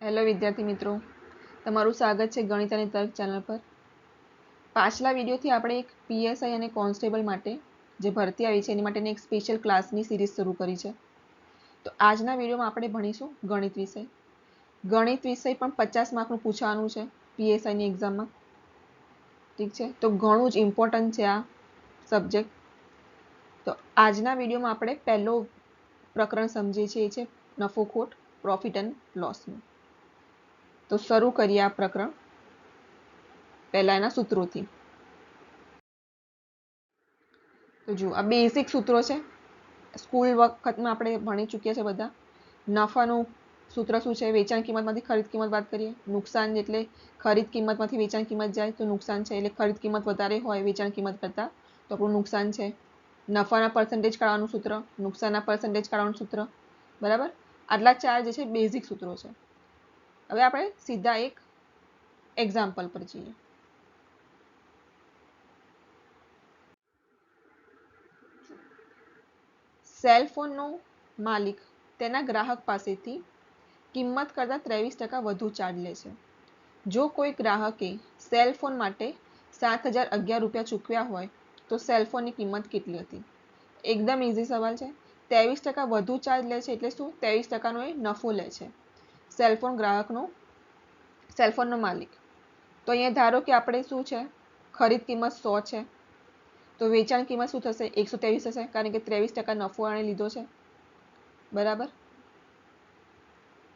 Hello વિદ્યાર્થી મિત્રો, તમારું સ્વાગત છે ગણિત અને તર્ક ચેનલ પર. પાછલા વિડીયોથી આપણે એક પીએસઆઈ અને કોન્સ્ટેબલ માટે જે ભરતી આવી છે એની માટેની એક સ્પેશિયલ ક્લાસની સિરીઝ શરૂ કરી છે. તો આજના વિડીયોમાં આપણે ભણીશું ગણિત વિષય. ગણિત વિષય પણ પચાસ માર્કનું પૂછવાનું છે પીએસઆઈની એક્ઝામમાં. ઠીક છે? તો ઘણું જ ઇમ્પોર્ટન્ટ છે આ સબ્જેક્ટ. તો આજના વિડીયોમાં આપણે પહેલો પ્રકરણ સમજીએ છીએ, એ છે નફો ખોટ પ્રોફિટ એન્ડ લોસનું તો શરૂ કરીએ આ પ્રકરણ પહેલા એના સૂત્રોથી. તો જુઓ, આ બેઝિક સૂત્રો છે. સ્કૂલ વખતમાં આપણે ભણી ચૂક્યા છે બધા. નફાનું સૂત્ર શું છે? વેચાણ કિંમતમાંથી ખરીદ કિંમત વાત કરીએ. નુકસાન એટલે ખરીદ કિંમતમાંથી વેચાણ કિંમત જાય તો નુકસાન છે. એટલે ખરીદ કિંમત વધારે હોય, વેચાણ કિંમત કરતાં તો આપણું નુકસાન છે. નફાના પર્સન્ટેજ કાઢવાનું સૂત્ર, નુકસાનના પર્સન્ટેજ કાઢવાનું સૂત્ર. બરાબર? આટલા ચાર જે છે બેઝિક સૂત્રો છે. હવે આપણે સીધા એક એક્ઝામ્પલ પર જઈએ. સેલ ફોનનો માલિક તેના ગ્રાહક પાસેથી કિંમત કરતાં ત્રેવીસ ટકા વધુ ચાર્જ લે છે. જો કોઈ ગ્રાહકે સેલ ફોન માટે સાત હજાર અગિયાર રૂપિયા ચૂકવ્યા હોય, તો સેલ ફોનની કિંમત કેટલી હતી? એકદમ ઇઝી સવાલ છે. ત્રેવીસ ટકા વધુ ચાર્જ લે છે એટલે શું? ત્રેવીસ ટકાનો એ નફો લે છે. સેલફોન ગ્રાહકનો સેલફોનનો માલિક. તો અહીંયા ધારો કે આપણે શું છે? ખરીદ કિંમત સો છે. તો વેચાણ કિંમત શું થશે? એકસો ત્રેવીસ થશે, કારણ કે ત્રેવીસ ટકા નફો આણે લીધો છે. બરાબર?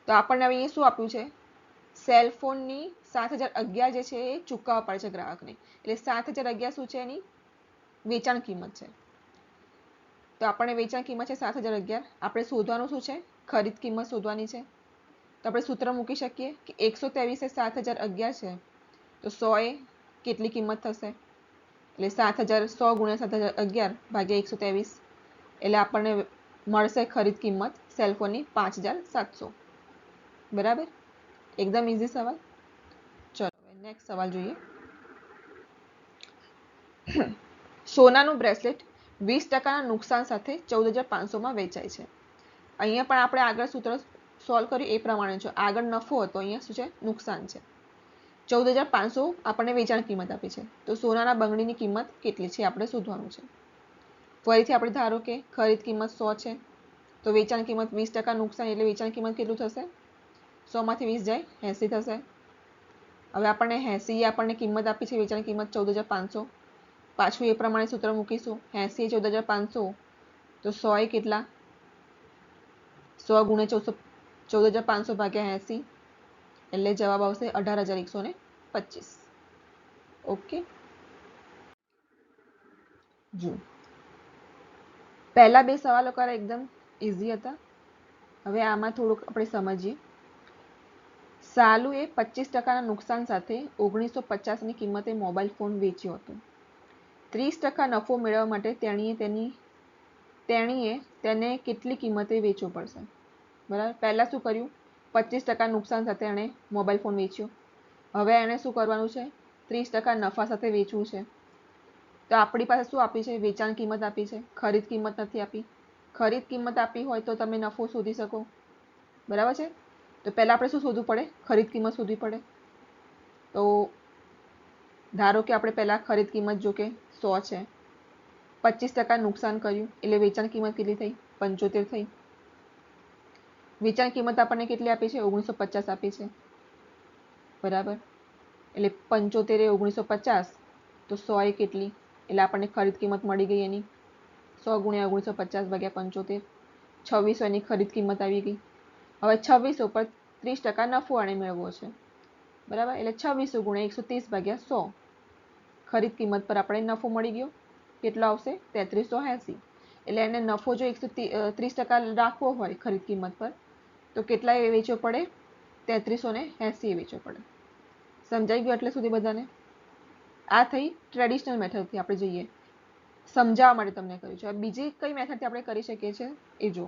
તો આપણને હવે અહીંયા શું આપ્યું છે? સેલફોનની સાત હજાર અગિયાર જે છે એ ચૂકવવા પડે છે ગ્રાહકને. એટલે સાત હજાર અગિયાર શું છે એની? વેચાણ કિંમત છે. તો આપણને વેચાણ કિંમત છે સાત હજાર અગિયાર. આપણે શોધવાનું શું છે? ખરીદ કિંમત શોધવાની છે. તો આપણે સૂત્ર મૂકી શકીએ કે એકસો ત્રેવીસે સાત હજાર અગિયાર છે. તો સો એ કેટલી કિંમત થશે? એટલે સાત હજાર સો ગુણ્યા સાત હજાર અગિયાર ભાગ્યા એકસો ત્રેવીસ. એટલે આપણને મળશે ખરીદ કિંમત સેલફોનની પાંચ હજાર સાતસો. બરાબર? એકદમ ઇઝી સવાલ. ચલો નેક્સ્ટ સવાલ જોઈએ. સોનાનું બ્રેસલેટ વીસ ટકાના નુકસાન સાથે ચૌદ હજાર પાંચસોમાં વેચાય છે. અહીંયા પણ આપણે આગળ સૂત્ર સોલ્વ કર્યું એ પ્રમાણે છે આગળ નફો હતો, અહીંયા શું છે? નુકસાન છે. ચૌદ હજાર પાંચસો આપણને વેચાણ કિંમત આપી છે. તો સોનાના બંગડીની કિંમત કેટલી છે? આપણે શોધવાનું છે. ફરીથી આપણે ધારો કે ખરીદ કિંમત સો છે, તો વેચાણ કિંમત વીસ ટકા નુકસાન એટલે વેચાણ કિંમત કેટલું થશે? સોમાંથી વીસ જાય, એંસી થશે. હવે આપણને એંસી આપણને કિંમત આપી છે, વેચાણ કિંમત ચૌદ હજાર પાંચસો. પાછું એ પ્રમાણે સૂત્ર મૂકીશું. એંસી ચૌદ હજાર પાંચસો. તો સો એ કેટલા? સો ગુણ્યા ચૌદસો ચૌદ હજાર પાંચસો ભાગ્યા એંસી એટલે જવાબ આવશે અઢાર હજાર એકસો ને પચીસ. ઓકે? જુઓ. પહેલા બે સવાલો કરા, એકદમ ઇઝી હતા. હવે આમાં થોડુંક આપણે સમજીએ. સાલુએ પચીસ ટકાના નુકસાન સાથે ઓગણીસો પચાસની કિંમતે મોબાઈલ ફોન વેચ્યો હતો. ત્રીસ ટકા નફો મેળવવા માટે તેણીએ તેની, તેણીએ તેને કેટલી કિંમતે વેચવો પડશે? બરાબર? પહેલાં શું કર્યું? પચીસ ટકા નુકસાન સાથે એણે મોબાઈલ ફોન વેચ્યો. હવે એણે શું કરવાનું છે? ત્રીસ ટકા નફા સાથે વેચવું છે. તો આપણી પાસે શું આપી છે? વેચાણ કિંમત આપી છે. ખરીદ કિંમત નથી આપી. ખરીદ કિંમત આપી હોય તો તમે નફો શોધી શકો. બરાબર છે? તો પહેલાં આપણે શું શોધવું પડે? ખરીદ કિંમત શોધવી પડે. તો ધારો કે આપણે પહેલાં ખરીદ કિંમત જો કે સો છે. પચીસ ટકા નુકસાન કર્યું. એટલે વેચાણ કિંમત કેટલી થઈ? પંચોતેર થઈ. વેચાણ કિંમત આપણને કેટલી આપી છે? ઓગણીસો પચાસ આપી છે. બરાબર? એટલે પંચોતેર ઓગણીસો પચાસ તો સો એ કેટલી? એટલે આપણને ખરીદ કિંમત મળી ગઈ એની. સો ગુણ્યા ઓગણીસો પચાસ ભાગ્યા પંચોતેર. છવ્વીસો એની ખરીદ કિંમત આવી ગઈ. હવે છવ્વીસો પર ત્રીસ ટકા નફો આણે મેળવવો છે. બરાબર? એટલે છવ્વીસો ગુણ્યા એકસો ત્રીસ ભાગ્યા સો. ખરીદ કિંમત પર આપણે નફો મળી ગયો. કેટલો આવશે? તેત્રીસો એંસી. એટલે એને નફો જો એકસો ત્રીસ ટકા રાખવો હોય ખરીદ કિંમત પર, તો કેટલા એ વેચવો પડે? તેત્રીસો ને એંસી એ વેચવો પડે. સમજાઈ ગયું એટલે સુધી બધાને? આ થઈ ટ્રેડિશનલ મેથડથી આપણે જઈએ. સમજાવવા માટે તમને કહ્યું છે. બીજી કઈ મેથડથી આપણે કરી શકીએ છીએ? એ જો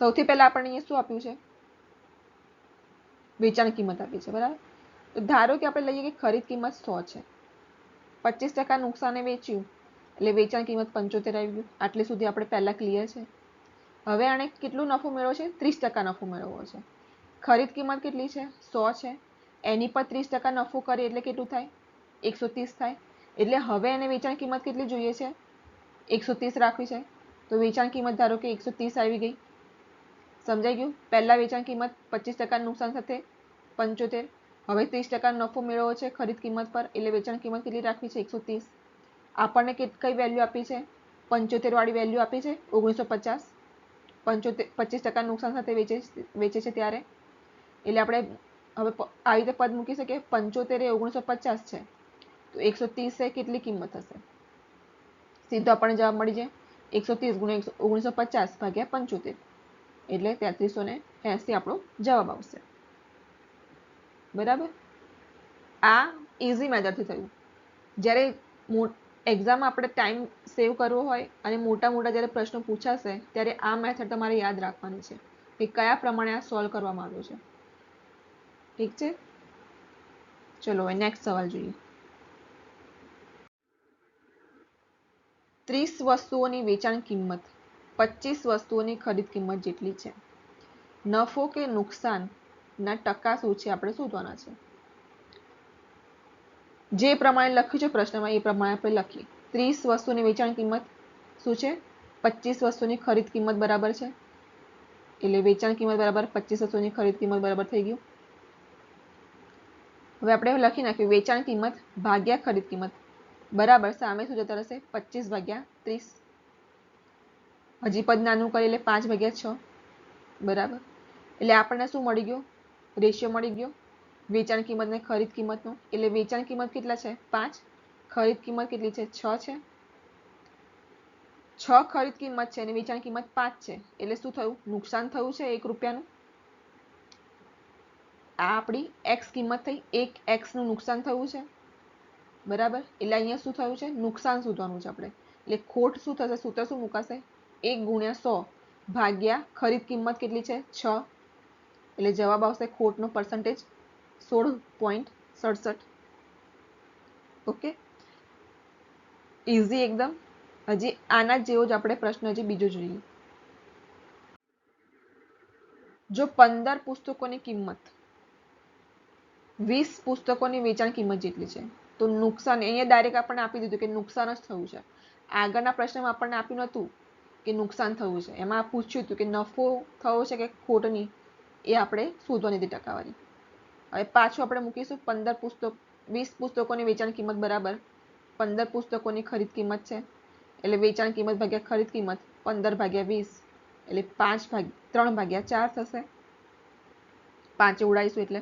સૌથી પહેલા આપણને અહીંયા શું આપ્યું છે? વેચાણ કિંમત આપી છે, બરાબર? તો ધારો કે આપણે લઈએ કે ખરીદ કિંમત સો છે. પચીસ ટકા નુકસાને વેચ્યું. એટલે વેચાણ કિંમત પંચોતેર આવી ગયું. આટલે સુધી આપણે પહેલાં ક્લિયર છે. હવે આણે કેટલું નફો મેળવ્યો છે? ત્રીસ ટકા નફો મેળવવો છે. ખરીદ કિંમત કેટલી છે? સો છે. એની પર ત્રીસ ટકા નફો કરીએ એટલે કેટલું થાય? એકસો ત્રીસ થાય. એટલે હવે એને વેચાણ કિંમત કેટલી જોઈએ છે? એકસો ત્રીસ રાખવી છે. તો વેચાણ કિંમત ધારો કે એકસો ત્રીસ આવી ગઈ. સમજાઈ ગયું? પહેલાં વેચાણ કિંમત પચીસ ટકા નુકસાન સાથે પંચોતેર. હવે ત્રીસ ટકા નફો મેળવ્યો છે, ખરીદ કિંમત પર. એટલે વેચાણ કિંમત કેટલી રાખવી છે? એકસો ત્રીસ. આપણને કઈ વેલ્યુ આપી છે? પંચોતેર વાળી વેલ્યુ આપી છે, ઓગણીસો પચાસ. પંચોતેર, પચીસ ટકા નુકસાન સાથે વેચે વેચે છે ત્યારે. એટલે આપણે હવે આવી રીતે પદ મૂકી શકીએ. પંચોતેર એ ઓગણીસો પચાસ છે. તો એકસો ત્રીસ એ કેટલી કિંમત હશે? સીધો આપણને જવાબ મળી જાય. એકસો ત્રીસ ગુણ્યા ઓગણીસો પચાસ ભાગ્યા પંચોતેર. એટલે તેત્રીસો ને એસી આપણો જવાબ આવશે. બરાબર? આ ઇઝી મેથડથી થયું. જ્યારે એક્ઝામ આપણે ટાઈમ સેવ કરવો હોય અને મોટા મોટા જ્યારે પ્રશ્નો પૂછાશે, ત્યારે આ મેથડ તમારે યાદ રાખવાની છે કે કયા પ્રમાણે આ સોલ્વ કરવામાં આવ્યો છે. ઠીક છે? ચલો, હવે નેક્સ્ટ સવાલ જોઈએ. ત્રીસ વસ્તુઓની વેચાણ કિંમત પચીસ વસ્તુઓની ખરીદ કિંમત જેટલી છે. નફો કે નુકસાનના ટકા શું છે? આપણે શોધવાના છે. જે પ્રમાણે લખ્યું છે પ્રશ્નમાં, એ પ્રમાણે આપણે લખીએ. ત્રીસ વસ્તુની વેચાણ કિંમત શું છે? પચીસ વસ્તુની ખરીદ કિંમત બરાબર છે. એટલે વેચાણ કિંમત બરાબર, પચીસ વસ્તુની ખરીદ કિંમત બરાબર થઈ ગયું. હવે આપણે લખી નાખ્યું, વેચાણ કિંમત ભાગ્યા ખરીદ કિંમત. બરાબર, સામે શું જતા રહેશે? પચીસ ભાગ્યા ત્રીસ. હજી પદ નાનું કરી એટલે પાંચ ભાગ્યા છ. બરાબર. એટલે આપણને શું મળી ગયું? રેશિયો મળી ગયો. વેચાણ કિંમત ને ખરીદ કિંમતનો એટલે વેચાણ કિંમત કેટલા છે? પાંચ. ખરીદ કિંમત કેટલી છે? છ છે. છ ખરીદ કિંમત છે અને વેચાણ કિંમત પાંચ છે. એટલે શું થયું? નુકસાન થયું છે એક રૂપિયાનું. આ આપણી એક્સ કિંમત થઈ. એક એક્સનું નુકસાન થયું છે. બરાબર? એટલે અહીંયા શું થયું છે? નુકસાન શોધવાનું છે આપણે. એટલે ખોટ શું થશે? સૂત્ર શું મુકાશે? એક ગુણ્યા સો ભાગ્યા ખરીદ કિંમત કેટલી છે? છ. એટલે જવાબ આવશે ખોટનો પર્સન્ટેજ સોળ પોઈન્ટ સડસઠ. ઓકે ઇઝી એકદમ. હજી આના જેવો જ આપણે પ્રશ્ન હજી બીજો જોઈએ. જો પંદર પુસ્તકોની કિંમત, વીસ પુસ્તકોની વેચાણ કિંમત જેટલી છે, તો નુકસાન, અહીંયા ડાયરેક્ટ આપણને આપી દીધું કે નુકસાન જ થયું છે. આગળના પ્રશ્નમાં આપણને આપ્યું નહોતું કે નુકસાન થયું છે. એમાં પૂછ્યું હતું કે નફો થયો છે કે ખોટની? એ આપણે શોધવાની હતી ટકાવારી. હવે પાછું આપણે મૂકીશું પંદર પુસ્તક, વીસ પુસ્તકોની વેચાણ કિંમત બરાબર. પંદર પુસ્તકોની ખરીદ કિંમત છે. એટલે વેચાણ કિંમત ભાગ્યા ખરીદ કિંમત, પંદર ભાગ્યા વીસ, એટલે પાંચ ભાગ, ત્રણ ભાગ્યા ચાર થશે. પાંચે ઉડાઈશું એટલે.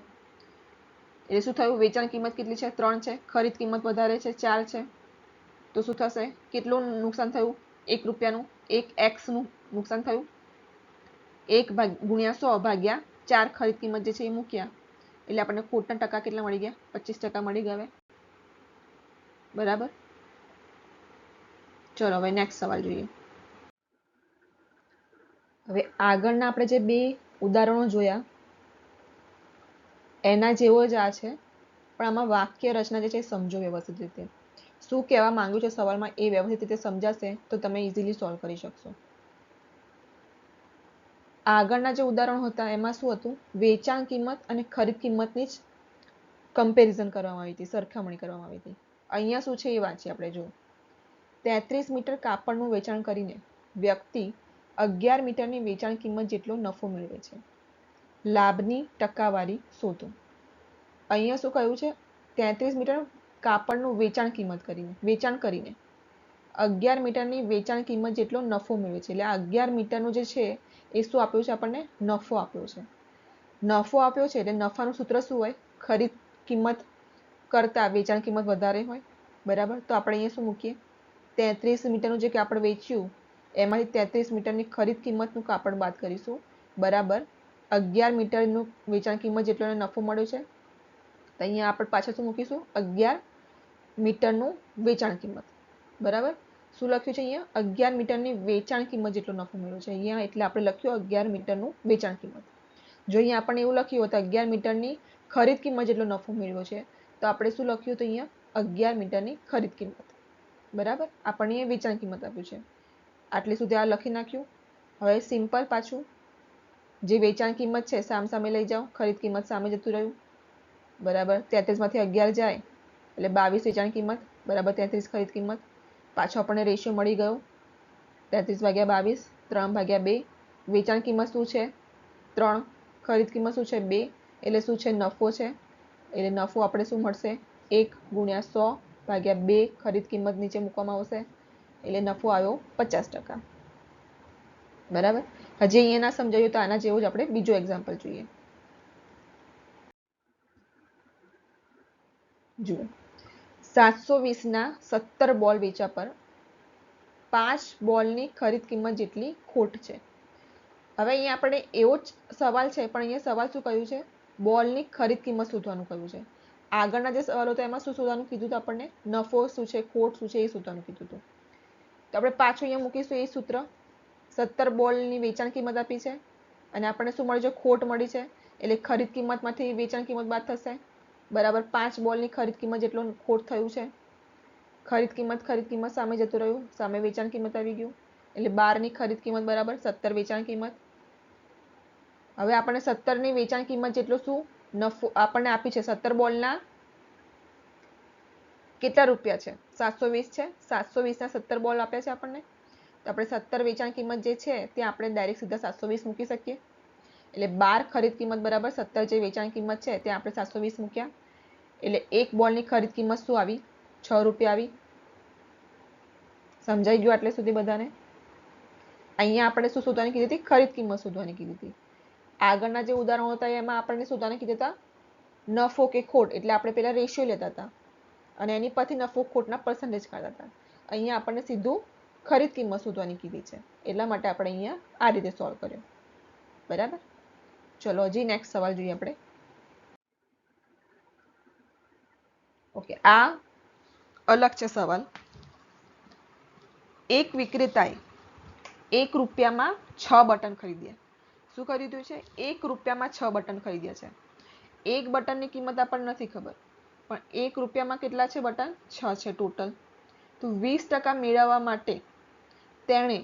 એટલે શું થયું? વેચાણ કિંમત કેટલી છે? ત્રણ છે. ખરીદ કિંમત વધારે છે, ચાર છે. તો શું થશે? કેટલું નુકસાન થયું? એક રૂપિયાનું, એક એક્સનું નુકસાન થયું? એક ભાગ, ગુણ્યા સો ભાગ્યા ચાર ખરીદ કિંમત જે છે એ મૂક્યા. એટલે આપણને ખોટના ટકા કેટલા મળી ગયા? પચીસ ટકા મળી ગયા બરાબર? ચલો, હવે નેક્સ્ટ સવાલ જોઈએ. હવે આગળના આપણે જે બે ઉદાહરણો જોયા, એના જેવો જ આ છે, પણ આમાં વાક્ય રચના જે છે એ સમજો વ્યવસ્થિત રીતે. શું કહેવા માંગ્યું છે સવાલમાં? એ વ્યવસ્થિત રીતે સમજાશે તો તમે ઇઝીલી સોલ્વ કરી શકશો. આગળના જે ઉદાહરણો હતા, એમાં શું હતું? વેચાણ કિંમત અને ખરીદ કિંમતની જ કમ્પેરિઝન કરવામાં આવી હતી, સરખામણી કરવામાં આવી હતી. અહીંયા શું છે એ વાંચીએ આપણે જો તેત્રીસ મીટર કાપડનું વેચાણ કરીને વ્યક્તિ અગિયાર મીટરની વેચાણ કિંમત જેટલો નફો મેળવે છે. લાભની ટકાવારી શોધો. અહીંયા શું કહ્યું છે? તેત્રીસ મીટર કાપડનું વેચાણ કિંમત કરીને, વેચાણ કરીને. અગિયાર મીટરની વેચાણ કિંમત જેટલો નફો મેળવે છે. એટલે અગિયાર મીટરનું જે છે, એ શું આપ્યું છે આપણને? નફો આપ્યો છે. નફો આપ્યો છે એટલે નફાનું સૂત્ર શું હોય? ખરીદ કિંમત કરતાં વેચાણ કિંમત વધારે હોય. બરાબર? તો આપણે અહીંયા શું મૂકીએ? તેત્રીસ મીટરનું જે કાપડ વેચ્યું, એમાંથી તેત્રીસ મીટરની ખરીદ કિંમતનું કાપડ બાદ કરીશું. બરાબર? અગિયાર મીટરનું વેચાણ કિંમત જેટલો નફો મળ્યો છે. તો અહીંયા આપણે પાછળ શું મૂકીશું? અગિયાર મીટરનું વેચાણ કિંમત. બરાબર? શું લખ્યું છે અહીંયા? અગિયાર મીટરની વેચાણ કિંમત જેટલો નફો મળ્યો છે. અહીંયા એટલે આપણે લખ્યું અગિયાર મીટરનું વેચાણ કિંમત. જો અહીંયા આપણને એવું લખ્યું હોત અગિયાર મીટરની ખરીદ કિંમત જેટલો નફો મેળવ્યો છે. તો આપણે શું લખ્યું તો અહીંયા? અગિયાર મીટરની ખરીદ કિંમત. બરાબર? આપણને વેચાણ કિંમત આપ્યું છે. આટલે સુધી આ લખી નાખ્યું. હવે સિમ્પલ પાછું. જે વેચાણ કિંમત છે, સામ સામે લઈ જાઓ. ખરીદ કિંમત સામે જતું રહ્યું. બરાબર? તેત્રીસમાંથી અગિયાર જાય. એટલે બાવીસ વેચાણ કિંમત. બરાબર? તેત્રીસ ખરીદ કિંમત. પાછો આપણને રેશિયો મળી ગયો. તેત્રીસ ભાગ્યા બાવીસ, ત્રણ ભાગ્યા બે. વેચાણ કિંમત શું છે? ત્રણ. ખરીદ કિંમત શું છે? બે. એટલે શું છે? નફો છે. એટલે નફો આપણે શું મળશે? એક ગુણ્યા સો ભાગ્યા બે ખરીદ કિંમત નીચે મૂકવામાં આવશે. એટલે નફો આવ્યો પચાસ ટકા. બરાબર? હજી અહીંયા ના સમજાયું તો આના જેવું જ આપણે બીજો એક્ઝામ્પલ જોઈએ. જુઓ. સાતસો વીસના સત્તર બોલ વેચા પર પાંચ બોલની ખરીદ કિંમત જેટલી ખોટ છે. હવે અહીંયા આપણે એવો જ સવાલ છે, પણ અહીંયા સવાલ શું કહ્યું છે? બોલની ખરીદ કિંમત શોધવાનું કહ્યું છે. આગળના જે સવાલો હતા, એમાં શું શોધવાનું કીધું હતું આપણને? નફો શું છે, ખોટ શું છે, એ શોધવાનું કીધું હતું. તો આપણે પાછું અહીંયા મૂકીશું એ સૂત્ર. સત્તર બોલની વેચાણ કિંમત આપી છે. અને આપણને શું મળી છે? ખોટ મળી છે. એટલે ખરીદ કિંમતમાંથી વેચાણ કિંમત બાદ થશે. બરાબર પાંચ બોલની ખરીદ કિંમત જેટલો ખોટ થયું છે. ખરીદ કિંમત ખરીદ કિંમત સામે જતું રહ્યું. સામે વેચાણ કિંમત આવી ગયું. એટલે બારની ખરીદ કિંમત બરાબર, સત્તર વેચાણ કિંમત. હવે આપણને સત્તરની વેચાણ કિંમત જેટલો શું? નફો, આપણને આપી છે સત્તર બોલના કેટલા રૂપિયા છે? સાતસો વીસ છે. સાતસો વીસના સત્તર બોલ આપ્યા છે આપણને. તો આપણે સત્તર વેચાણ કિંમત જે છે તે આપણે ડાયરેક્ટ સીધા સાતસો વીસ મૂકી શકીએ. એટલે બાર ખરીદ કિંમત બરાબર સત્તર જે વેચાણ કિંમત છે, ત્યાં આપણે સાતસો વીસ મૂક્યા. એટલે એક બોલની ખરીદ કિંમત શું આવી? છ રૂપિયા આવી. સમજાઈ ગયું આટલે સુધી બધાને? અહીંયા આપણે શું શોધવાની કીધી હતી? ખરીદ કિંમત શોધવાની કીધી હતી. આગળના જે ઉદાહરણો હતા, એમાં આપણને શોધવાની કીધા હતા નફો કે ખોટ, એટલે આપણે પહેલાં રેશિયો લેતા હતા. અને એની પરથી નફો, ખોટના પર્સન્ટેજ કાઢતા હતા. અહીંયા આપણને સીધું ખરીદ કિંમત શોધવાની કીધી છે. એટલા માટે આપણે અહીંયા આ રીતે સોલ્વ કર્યો. બરાબર? ચલો, હજી નેક્સ્ટ સવાલ જોઈએ આપણે. ઓકે આ અલગ છે સવાલ. એક વિક્રેતાએ એક રૂપિયામાં છ બટન ખરીદ્યા શું ખરીદ્યું છે? એક રૂપિયામાં છ બટન ખરીદ્યા છે. એક બટનની કિંમત આપણને નથી ખબર, પણ એક રૂપિયામાં કેટલા છે બટન? છ છે ટોટલ. તો વીસ ટકા મેળવવા માટે તેણે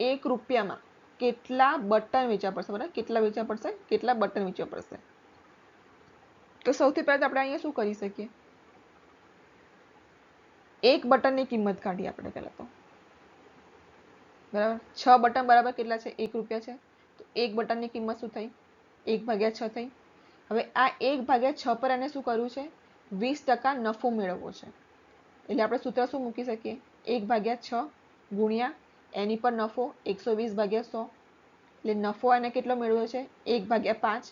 એક રૂપિયામાં કેટલા બટન વેચવા પડશે? બરાબર? કેટલા વેચવા પડશે? કેટલા બટન વેચવા પડશે? તો સૌથી પહેલા આપણે અહીંયા શું કરી શકીએ? એક બટનની કિંમત કાઢીએ આપણે પહેલાં તો. બરાબર? છ બટન બરાબર કેટલા છે? એક રૂપિયા છે. તો એક બટનની કિંમત શું થઈ? એક ભાગ્યા છ થઈ. હવે આ એક ભાગ્યા છ પર એને શું કરવું છે? વીસ ટકા નફો મેળવવો છે. એટલે આપણે સૂત્ર શું મૂકી શકીએ? એક ભાગ્યા છ ગુણ્યા એની પર નફો એકસો વીસ ભાગ્યા સો. એટલે નફો એને કેટલો મેળવ્યો છે? એક ભાગ્યા પાંચ.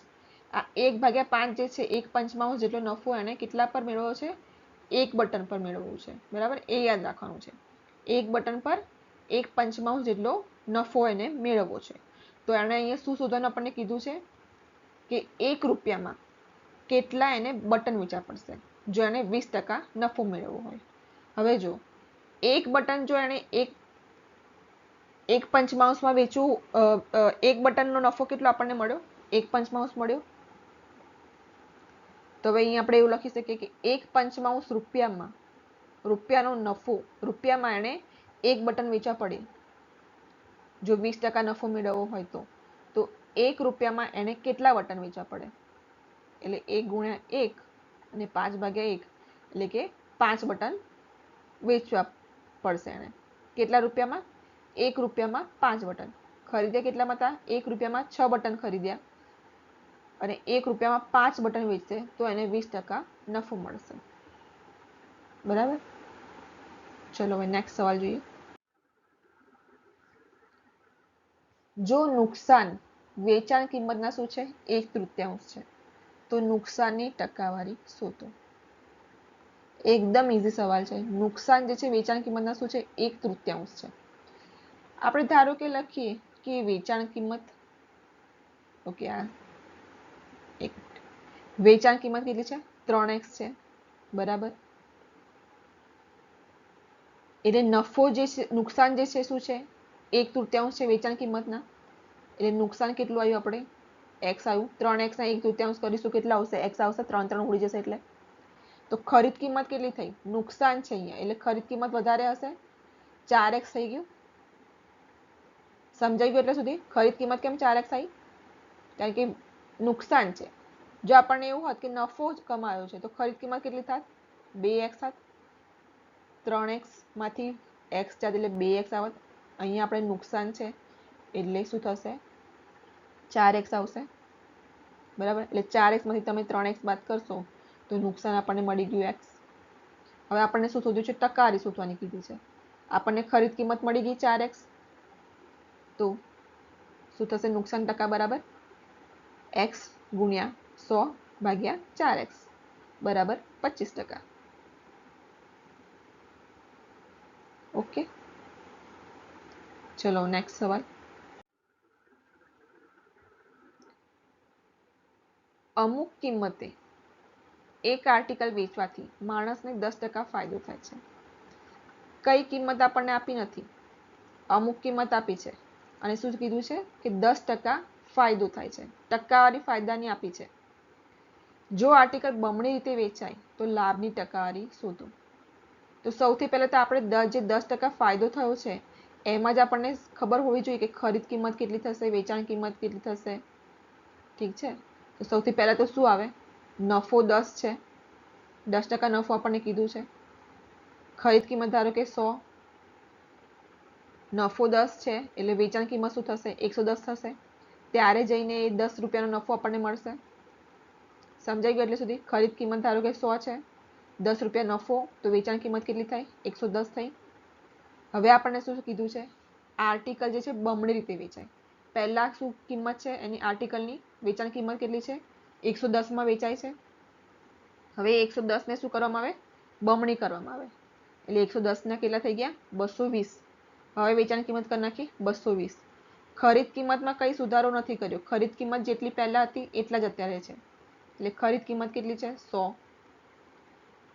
આ એક ભાગ્યા પાંચ જે છે, એક પંચમાંશ જેટલો નફો એને કેટલા પર મેળવ્યો છે? એક બટન પર મેળવવું છે. બરાબર? એ યાદ રાખવાનું છે. એક બટન પર એક પંચમાંશ જેટલો નફો એને મેળવવો છે. તો એણે અહીંયા શું શોધવાનું આપણને કીધું છે? કે એક રૂપિયામાં કેટલા એને બટન વેચવા પડશે? જો એને વીસ ટકા નફો મેળવવો હોય. હવે જો, એક બટન જો એને એક એક પંચમાંશમાં વેચવું એક બટનનો નફો કેટલો આપણને મળ્યો? એક પંચમાંશ મળ્યો. તો હવે અહીં આપણે એવું લખી શકીએ કે એક પંચમાંશ રૂપિયામાં, રૂપિયાનો નફો, રૂપિયામાં એણે એક બટન વેચવા પડે. જો વીસ ટકા નફો મેળવવો હોય તો તો એક રૂપિયામાં એણે કેટલા બટન વેચવા પડે? એટલે એક ગુણ્યા એક અને પાંચ ભાગ્યા એક, એટલે કે પાંચ બટન વેચવા પડશે એણે. કેટલા રૂપિયામાં? એક રૂપિયામાં પાંચ બટન. ખરીદ્યા કેટલામાં હતા? એક રૂપિયામાં છ બટન ખરીદ્યા. અને એક રૂપિયામાં પાંચ બટન વેચશે, તો એને વીસ ટકા નફો મળશે. બરાબર? ચલો, હવે નેક્સ્ટ સવાલ જોઈએ. જો નુકસાન વેચાણ કિંમતના શું છે? એક તૃતીયાંશ છે. તો નુકસાનની ટકાવારી શોધો એકદમ ઇઝી સવાલ છે. નુકસાન જે છે, વેચાણ કિંમતના શું છે? એક તૃતીયાંશ છે. આપણે ધારો કે લખીએ કે વેચાણ કિંમત, ઓકે, આ એક. વેચાણ કિંમત કેટલી છે? ત્રણ એક્સ છે. બરાબર. એટલે નફો જે છે, નુકસાન જે છે, શું છે? એક તૃતીયાંશ છે વેચાણ કિંમતના. એટલે નુકસાન કેટલું આવ્યું આપણે? એક્સ આવ્યું. ત્રણ એક્સના એક તૃતીયાંશ કરીશું, કેટલા આવશે? એક્સ આવશે, ત્રણ ત્રણ ઉડી જશે એટલે. તો ખરીદ કિંમત કેટલી થઈ? નુકસાન છે અહીંયા. એટલે ખરીદ કિંમત વધારે હશે. ચાર એક્સ થઈ ગયું. સમજાઈ ગયું એટલે સુધી? ખરીદ કિંમત કેમ ચાર એક્સ આવી? કારણ કે નુકસાન છે. જો આપણને એવું હોત કે નફો જ કમાયો છે, તો ખરીદ કિંમત કેટલી થાત? બે એક્સ થાત? ત્રણ એક્સમાંથી એક્સ જાત એટલે બે એક્સ આવત. અહીંયા આપણે નુકસાન છે, એટલે શું થશે? ચાર એક્સ આવશે. બરાબર? એટલે ચાર એક્સમાંથી તમે ત્રણ એક્સ બાદ કરશો, તો નુકસાન આપણને મળી ગયું એક્સ. હવે આપણને શું શોધ્યું છે? ટકારી શોધવાની કીધી છે. આપણને ખરીદ કિંમત મળી ગઈ ચાર એક્સ. તો શું થશે? નુકસાન ટકા બરાબર? એક્સ ગુણ્યા સો ભાગ્યા ચાર એક્સ, બરાબર પચીસ ટકા. ઓકે. ચલો નેક્સ્ટ સવાલ. અમુક કિંમતે એક આર્ટિકલ વેચવાથી માણસને દસ ટકા ફાયદો થાય છે. કઈ કિંમત આપણને આપી નથી? અમુક કિંમત આપી છે. અને શું કીધું છે? કે દસ ટકા ફાયદો થાય છે. ટકાવારી ફાયદાની આપી છે. જો આર્ટિકલ બમણી રીતે વેચાય, તો લાભની ટકાવારી શોધો. તો સૌથી પહેલા તો આપણે જે દસ ટકા ફાયદો થયો છે, એમાં જ આપણને ખબર હોવી જોઈએ કે ખરીદ કિંમત કેટલી થશે, વેચાણ કિંમત કેટલી થશે. ઠીક છે? તો સૌથી પહેલાં તો શું આવે? નફો દસ છે. દસ ટકા નફો આપણને કીધું છે. ખરીદ કિંમત ધારો કે સો. નફો દસ છે, એટલે વેચાણ કિંમત શું થશે? એકસો દસ થશે. ત્યારે જઈને એ દસ રૂપિયાનો નફો આપણને મળશે. સમજાઈ ગયું એટલે સુધી? ખરીદ કિંમત ધારો કે સો છે. દસ રૂપિયા નફો, તો વેચાણ કિંમત કેટલી થાય એકસો દસ થઈ. હવે આપણને શું કીધું છે? આર્ટિકલ જે છે, બમણી રીતે વેચાય. પહેલાં શું કિંમત છે? એની આર્ટિકલની વેચાણ કિંમત કેટલી છે? એકસો દસમાં વેચાય છે. હવે એકસો દસને શું કરવામાં આવે? બમણી કરવામાં આવે. એટલે એકસો દસના કેટલા થઈ ગયા? બસો વીસ. હવે વેચાણ કિંમત કરી નાખી બસો વીસ. ખરીદ કિંમતમાં કંઈ સુધારો નથી કર્યો. ખરીદ કિંમત જેટલી પહેલાં હતી, એટલા જ અત્યારે છે. એટલે ખરીદ કિંમત કેટલી છે? સો.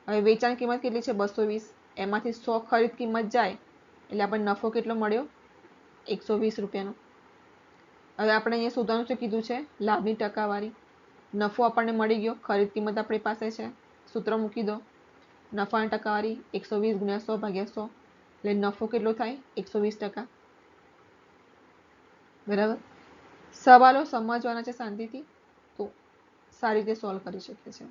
હવે વેચાણ કિંમત કેટલી છે? બસો વીસ. એમાંથી સો ખરીદ કિંમત જાય, એટલે આપણને નફો કેટલો મળ્યો? એકસો વીસ રૂપિયાનો. હવે આપણે અહીંયા શોધવાનું શું કીધું છે? લાભની ટકાવારી. નફો આપણને મળી ગયો. ખરીદ કિંમત આપણી પાસે છે. સૂત્ર મૂકી દો. નફાની ટકાવારી એકસો વીસ ગુણ્યા સો ભાગ્યા સો. એટલે નફો કેટલો થાય? એકસો વીસ ટકા. બરાબર? સવાલો સમજવાના છે શાંતિથી? તો સારી રીતે સોલ્વ કરી શકે છે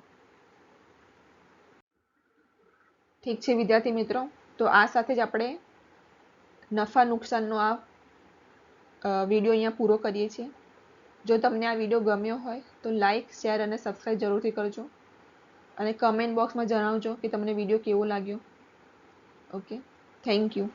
ઠીક છે વિદ્યાર્થી મિત્રો? તો આ સાથે જ આપણે નફા નુકસાનનો આ વીડિયો અહીંયા પૂરો કરીએ છીએ. જો તમને આ વીડિયો ગમ્યો હોય, તો લાઇક શેર અને સબસ્ક્રાઈબ જરૂરથી કરજો. અને કમેન્ટ બોક્સમાં જણાવજો કે તમને વીડિયો કેવો લાગ્યો. Okay thank you